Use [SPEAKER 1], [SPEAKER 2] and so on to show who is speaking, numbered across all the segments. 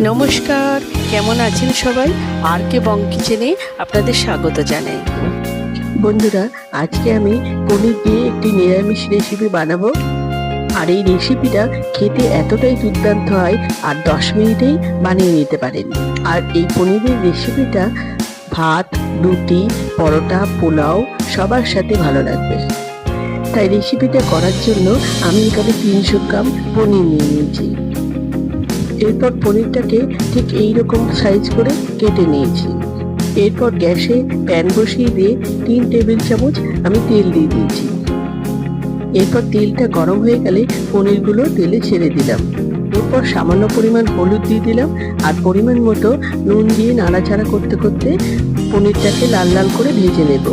[SPEAKER 1] নমস্কার, কেমন আছেন সবাই? আর কে বং কিচেনে আপনাদের স্বাগত জানাই। বন্ধুরা, আজকে আমি পনির দিয়ে একটি নিরামিষ রেসিপি বানাবো। আর এই রেসিপিটা খেতে এতটাই দুর্দান্ত হয়, আর দশ মিনিটেই বানিয়ে নিতে পারেন। আর এই পনিরের রেসিপিটা ভাত, রুটি, পরোটা, পোলাও, সবার সাথে ভালো লাগবে। তাই রেসিপিটা করার জন্য আমি এখানে তিনশো গ্রাম পনির নিয়ে নিয়েছি। এরপর পনিরটাকে ঠিক এই রকম সাইজ করে কেটে নিয়েছি। এরপর গ্যাসে প্যান বসিয়ে দিয়ে তিন টেবিল চামচ আমি তেল দিয়ে দিয়েছি। এরপর তেলটা গরম হয়ে গেলে পনিরগুলো তেলে ছেড়ে দিলাম। এরপর সামান্য পরিমাণ হলুদ দিয়ে দিলাম আর পরিমাণ মতো নুন দিয়ে নাড়াচাড়া করতে করতে পনিরটাকে লাল লাল করে ভেজে নেব।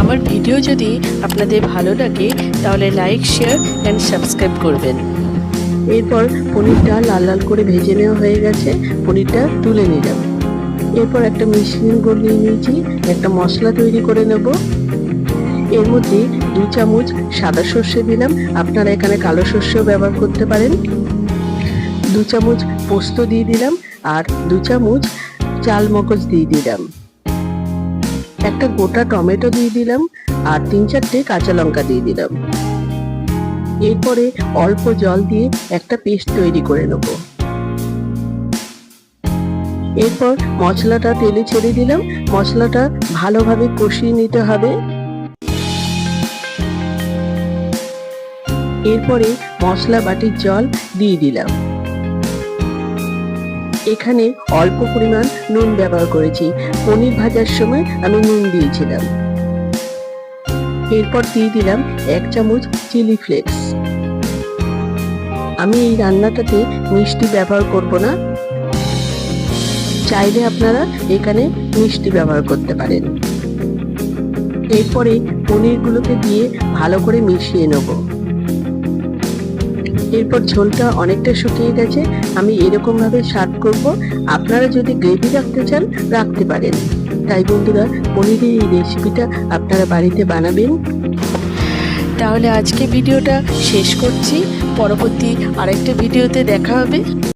[SPEAKER 1] আমার ভিডিও যদি আপনাদের ভালো লাগে তাহলে লাইক, শেয়ার অ্যান্ড সাবস্ক্রাইব করবেন। এরপর পনিরটা লাল লাল করে ভেজে নেওয়া হয়ে গেছে, পনিরটা তুলে নিলাম। এরপর একটা মেশিন গোল নিয়ে নিয়েছি, একটা মশলা তৈরি করে নেব। এর মধ্যে দু চামচ সাদা সর্ষে দিলাম, আপনারা এখানে কালো সর্ষেও ব্যবহার করতে পারেন। দু চামচ পোস্ত দিয়ে দিলাম আর দু চামচ চাল মগজ দিয়ে দিলাম। একটা গোটা টমেটো দিয়ে দিলাম আর তিন চারটে কাঁচা লঙ্কা দিয়ে দিলাম। এরপরে অল্প জল দিয়ে একটা পেস্ট তৈরি করে নেব। এরপর মশলাটা তেলে ছেড়ে দিলাম। মশলাটা ভালোভাবে কষিয়ে নিতে হবে। এরপরে মশলা বাটির জল দিয়ে দিলাম। এখানে অল্প পরিমাণ নুন ব্যবহার করেছি। পনির ভাজার সময় আমি নুন দিয়েছিলাম। এরপর দিয়ে দিলাম এক চামচ চিলি ফ্লেক্স। আমি এই রান্নাটাতে মিষ্টি ব্যবহার করব না। চাইলে আপনারা এখানে মিষ্টি ব্যবহার করতে পারেন। এরপরে পনিরগুলোকে দিয়ে ভালো করে মিশিয়ে নেব। এরপর ঝোলটা অনেকটা শুকিয়ে গেছে, আমি এরকমভাবে সার্ভ করব। আপনারা যদি গ্রেভি রাখতে চান, রাখতে পারেন। তাই বন্ধুরা পনিরের এই রেসিপিটা আপনারা বাড়িতে বানাবেন। তাহলে আজকে ভিডিওটা শেষ করছি। পরবর্তী আরেকটা ভিডিওতে দেখা হবে।